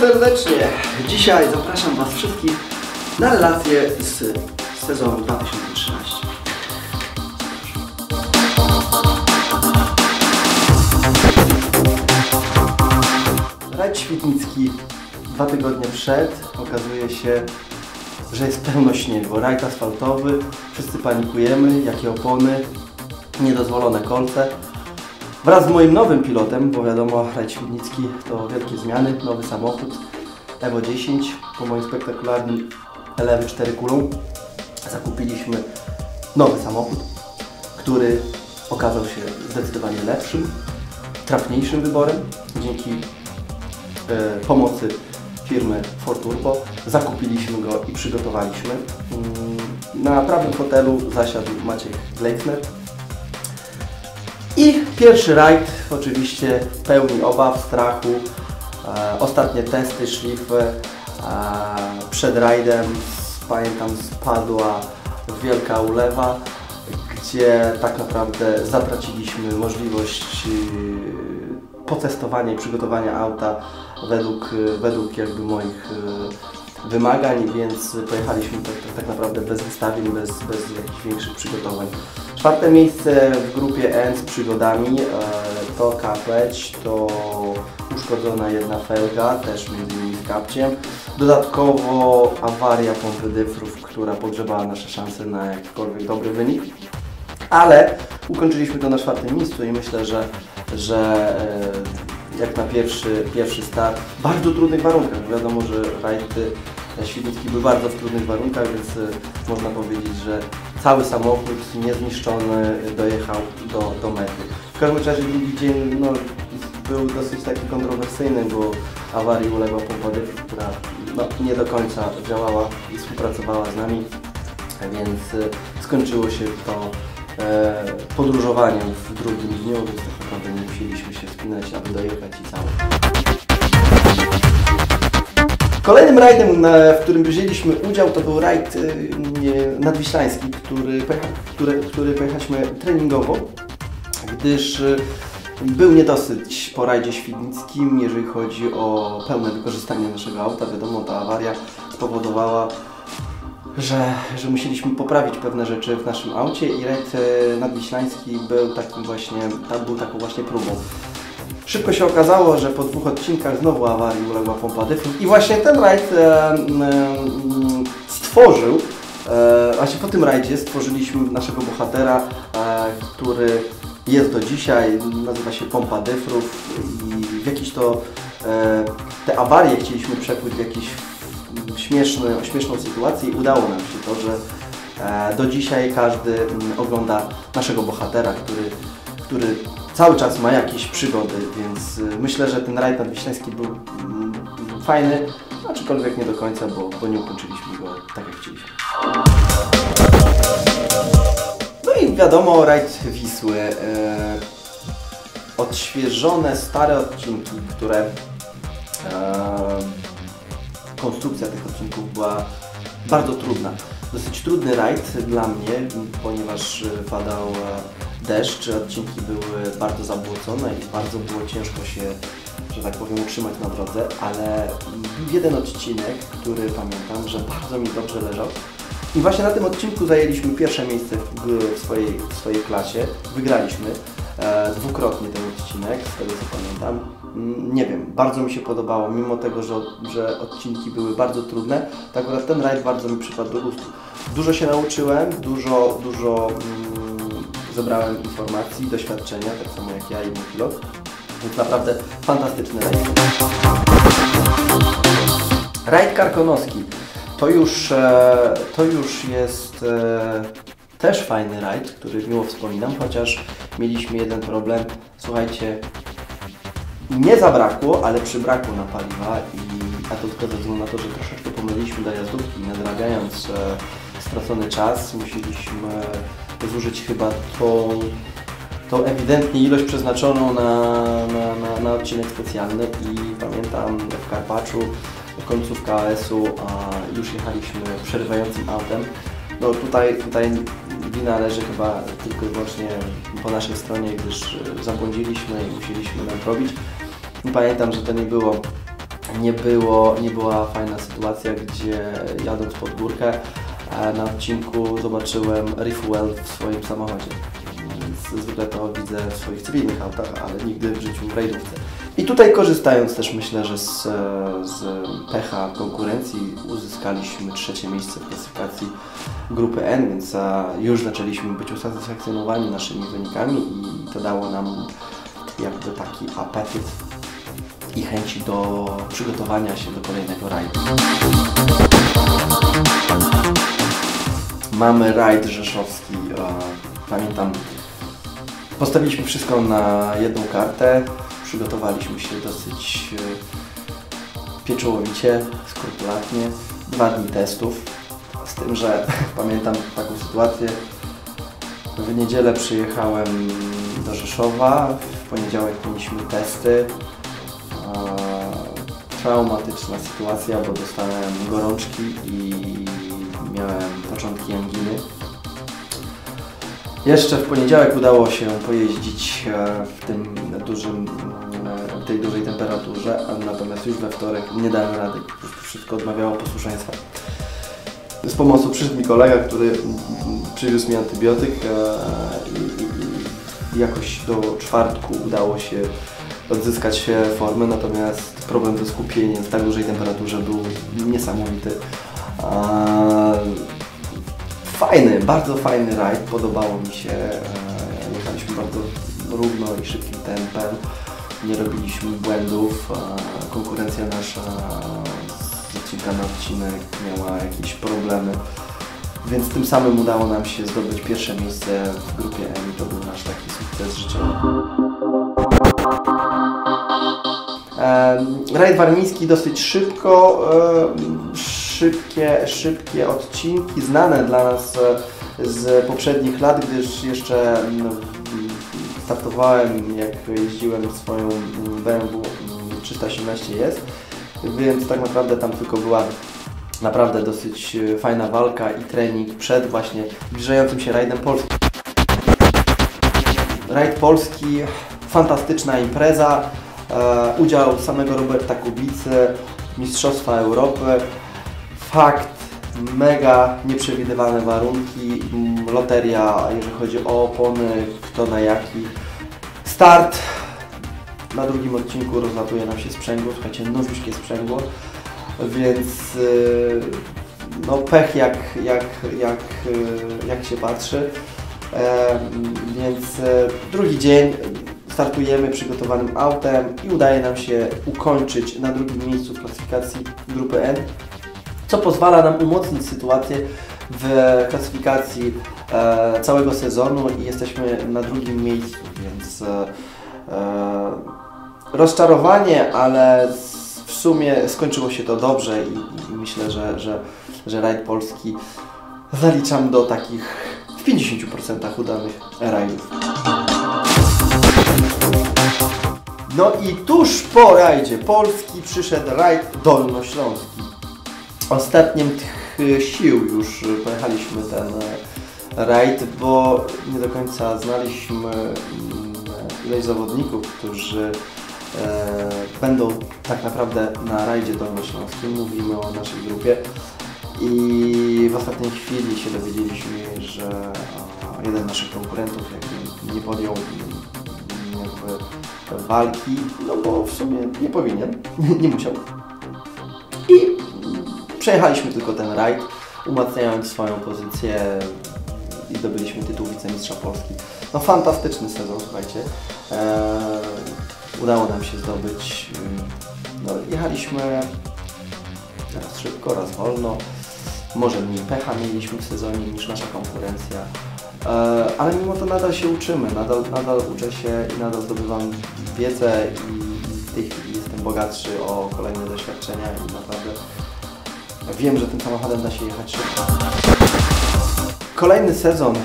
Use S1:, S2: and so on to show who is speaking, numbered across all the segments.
S1: serdecznie! Dzisiaj zapraszam Was wszystkich na relacje z sezonu 2013. Rajd Świetnicki dwa tygodnie przed okazuje się, że jest pełno śniegu. Rajd asfaltowy, wszyscy panikujemy, jakie opony, niedozwolone kolce. Wraz z moim nowym pilotem, bo wiadomo, rajd Świdnicki to wielkie zmiany, nowy samochód Evo 10 po moim spektakularnym LM 4 kulą zakupiliśmy nowy samochód, który okazał się zdecydowanie lepszym, trafniejszym wyborem dzięki e, pomocy firmy Ford Turbo. Zakupiliśmy go i przygotowaliśmy. Mm, Na prawym fotelu zasiadł Maciek Gleitner, pierwszy rajd, oczywiście pełni obaw, strachu. E, ostatnie testy, szlify. E, przed rajdem pamiętam spadła wielka ulewa, gdzie tak naprawdę zatraciliśmy możliwość e, potestowania i przygotowania auta według, według jakby moich e, wymagań, więc pojechaliśmy tak, tak, naprawdę bez wystawień, bez, bez jakichś większych przygotowań. Czwarte miejsce w grupie N z przygodami e, to kapeć, to uszkodzona jedna felga, też między innymi z kapciem. Dodatkowo awaria pompy dyfrów, która pogrzebała nasze szanse na jakikolwiek dobry wynik. Ale ukończyliśmy to na czwartym miejscu i myślę, że, że e, jak na pierwszy, pierwszy start w bardzo trudnych warunkach. Wiadomo, że rajdy Świdnicki były bardzo w trudnych warunkach, więc e, można powiedzieć, że cały samochód niezniszczony dojechał do, do mety. W każdym razie dzień no, był dosyć taki kontrowersyjny, bo awarii uległa dyfru, która no, nie do końca działała i współpracowała z nami, więc e, skończyło się to e, podróżowaniem w drugim dniu, więc tak naprawdę nie musieliśmy się spinać, aby dojechać i cały. Kolejnym rajdem, na- w którym wzięliśmy udział, to był rajd y, nie- nadwiślański, który, który, który pojechaliśmy treningowo, gdyż y, był niedosyć po rajdzie świdnickim, jeżeli chodzi o pełne wykorzystanie naszego auta. Wiadomo, ta awaria spowodowała, że, że musieliśmy poprawić pewne rzeczy w naszym aucie i rajd e, nadwiślański był takim właśnie, był taką właśnie próbą. Szybko się okazało, że po dwóch odcinkach znowu awarii uległa pompa dyfrów i właśnie ten rajd e, m, stworzył, e, właśnie po tym rajdzie stworzyliśmy naszego bohatera, e, który jest do dzisiaj, nazywa się pompa dyfrów i w jakiś to e, te awarie chcieliśmy przekuć w jakiś śmieszny, śmieszną sytuację i udało nam się to, że e, do dzisiaj każdy ogląda naszego bohatera, który, który cały czas ma jakieś przygody, więc y, myślę, że ten rajd nadwiślański był mm, fajny, aczkolwiek nie do końca, bo, bo nie ukończyliśmy go tak jak chcieliśmy. No i wiadomo, rajd Wisły. E, odświeżone, stare odcinki, które e, konstrukcja tych odcinków była bardzo trudna. Dosyć trudny rajd dla mnie, ponieważ e, padał e, deszcz, odcinki były bardzo zabłocone i bardzo było ciężko się, że tak powiem, utrzymać na drodze, ale był jeden odcinek, który pamiętam, że bardzo mi dobrze leżał. I właśnie na tym odcinku zajęliśmy pierwsze miejsce w, swojej, w swojej klasie. Wygraliśmy e, dwukrotnie ten odcinek, z tego co pamiętam. Mm, Nie wiem, bardzo mi się podobało, mimo tego, że, że odcinki były bardzo trudne, to akurat ten rajd bardzo mi przypadł do gustu. Dużo się nauczyłem, dużo, dużo zebrałem informacji, doświadczenia, tak samo jak ja i mój pilot. Więc naprawdę fantastyczny rajd. Rajd Karkonoski to już, e, to już jest e, też fajny rajd, który miło wspominam, chociaż mieliśmy jeden problem. Słuchajcie, nie zabrakło, ale przybrakło na paliwa i a to tylko ze względu na to, że troszeczkę pomyliliśmy dojazdówki, nadrabiając e, stracony czas, musieliśmy zużyć chyba tą, tą ewidentnie ilość przeznaczoną na, na, na, na odcinek specjalny i pamiętam w Karpaczu końcówka AS-u, a już jechaliśmy przerywającym autem. No tutaj, tutaj wina leży chyba tylko i wyłącznie po naszej stronie, gdyż zabłądziliśmy i musieliśmy nadrobić. Pamiętam, że to nie było nie, było, nie była fajna sytuacja, gdzie jadąc pod górkę na odcinku zobaczyłem refuel w swoim samochodzie. Więc zwykle to widzę w swoich cywilnych autach, ale nigdy w życiu w rajdówce. I tutaj korzystając też myślę, że z, z pecha konkurencji uzyskaliśmy trzecie miejsce w klasyfikacji grupy N, więc już zaczęliśmy być usatysfakcjonowani naszymi wynikami i to dało nam jakby taki apetyt i chęci do przygotowania się do kolejnego rajdu. Mamy rajd rzeszowski. Pamiętam, postawiliśmy wszystko na jedną kartę. Przygotowaliśmy się dosyć e, pieczołowicie, skrupulatnie. Dwa dni testów. Z tym, że pamiętam taką sytuację. W niedzielę przyjechałem do Rzeszowa. W poniedziałek mieliśmy testy. Traumatyczna sytuacja, bo dostałem gorączki i miałem Jeszcze w poniedziałek udało się pojeździć e, w tym dużym, e, tej dużej temperaturze, natomiast już we wtorek nie dałem rady, wszystko odmawiało posłuszeństwa. Z pomocą przyszedł mi kolega, który przywiózł mi antybiotyk e, i jakoś do czwartku udało się odzyskać formę, natomiast problem ze skupieniem w tak dużej temperaturze był niesamowity. Fajny, bardzo fajny rajd, podobało mi się. e, Jechaliśmy bardzo równo i szybkim tempem, nie robiliśmy błędów. e, Konkurencja nasza z na odcinek miała jakieś problemy, więc tym samym udało nam się zdobyć pierwsze miejsce w grupie M i to był nasz taki sukces życiowy. Rajd warmiński dosyć szybko, em, szybkie, szybkie odcinki, znane dla nas e, z poprzednich lat, gdyż jeszcze mm, startowałem, jak jeździłem swoją mm, BMW 318 jest, więc tak naprawdę tam tylko była naprawdę dosyć e, fajna walka i trening przed właśnie zbliżającym się rajdem polskim. Rajd polski, fantastyczna impreza, e, udział samego Roberta Kubicy, Mistrzostwa Europy. Fakt, mega nieprzewidywalne warunki, loteria, jeżeli chodzi o opony, kto na jaki. Start, na drugim odcinku rozlatuje nam się sprzęgło, słuchajcie, nowiuszkie sprzęgło, więc y, no pech jak, jak, jak, y, jak się patrzy. E, więc e, drugi dzień startujemy przygotowanym autem i udaje nam się ukończyć na drugim miejscu w klasyfikacji grupy N, co pozwala nam umocnić sytuację w klasyfikacji e, całego sezonu i jesteśmy na drugim miejscu, więc e, e, rozczarowanie, ale w sumie skończyło się to dobrze i, i myślę, że, że, że rajd polski zaliczam do takich w 50% udanych rajdów. No i tuż po rajdzie Polski przyszedł rajd dolnośląski. Ostatnim tych sił już pojechaliśmy ten e, rajd, bo nie do końca znaliśmy mm, ilość zawodników, którzy e, będą tak naprawdę na rajdzie dolnośląskim. Mówimy o naszej grupie. I w ostatniej chwili się dowiedzieliśmy, że jeden z naszych konkurentów jakby nie podjął jakby walki, no bo w sumie nie powinien, nie musiał. I przejechaliśmy tylko ten rajd, umacniając swoją pozycję i zdobyliśmy tytuł wicemistrza Polski. No fantastyczny sezon, słuchajcie. Eee, udało nam się zdobyć. ym, No, jechaliśmy raz szybko, raz wolno. Może mniej pecha mieliśmy w sezonie niż nasza konkurencja. E, ale mimo to nadal się uczymy, nadal, nadal uczę się i nadal zdobywam wiedzę i tej chwili jestem bogatszy o kolejne doświadczenia i naprawdę wiem, że tym samochodem da się jechać szybko. Kolejny sezon e,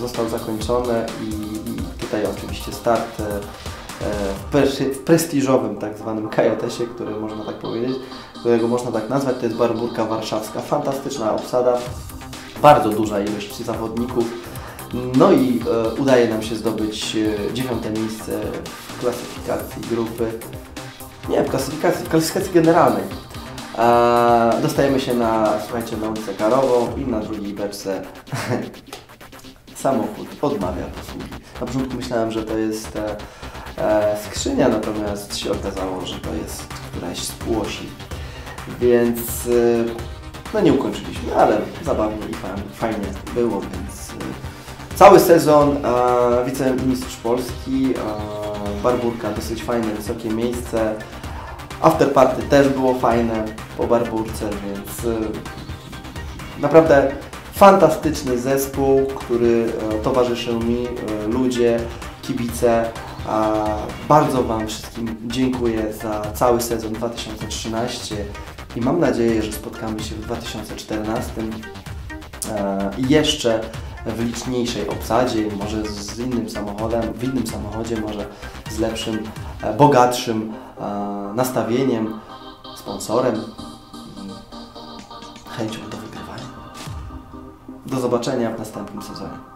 S1: został zakończony i, tutaj oczywiście start e, w, pres- w prestiżowym tak zwanym kajotesie, który można tak powiedzieć, którego można tak nazwać, to jest Barburka Warszawska. Fantastyczna obsada, bardzo duża ilość zawodników. No i e, udaje nam się zdobyć e, dziewiąte miejsce w klasyfikacji grupy. Nie, w klasyfikacji, w klasyfikacji generalnej. Dostajemy się na, słuchajcie, na ulicę Karową i na drugiej beczce samochód odmawia posługi. Na początku myślałem, że to jest e, e, skrzynia, natomiast się okazało, że to jest któraś z płosi. Więc e, no nie ukończyliśmy, ale zabawnie i fajnie, fajnie było, więc e, cały sezon e, wicemistrz Polski, e, Barburka dosyć fajne, wysokie miejsce. Afterparty też było fajne po Barburce, więc e, naprawdę fantastyczny zespół, który e, towarzyszył mi, e, ludzie, kibice. Bardzo Wam wszystkim dziękuję za cały sezon 2013 i mam nadzieję, że spotkamy się w 2014 e, jeszcze w liczniejszej obsadzie, może z innym samochodem, w innym samochodzie, może z lepszym, e, bogatszym e, nastawieniem, sponsorem i chęcią do wygrywania. Do zobaczenia w następnym sezonie.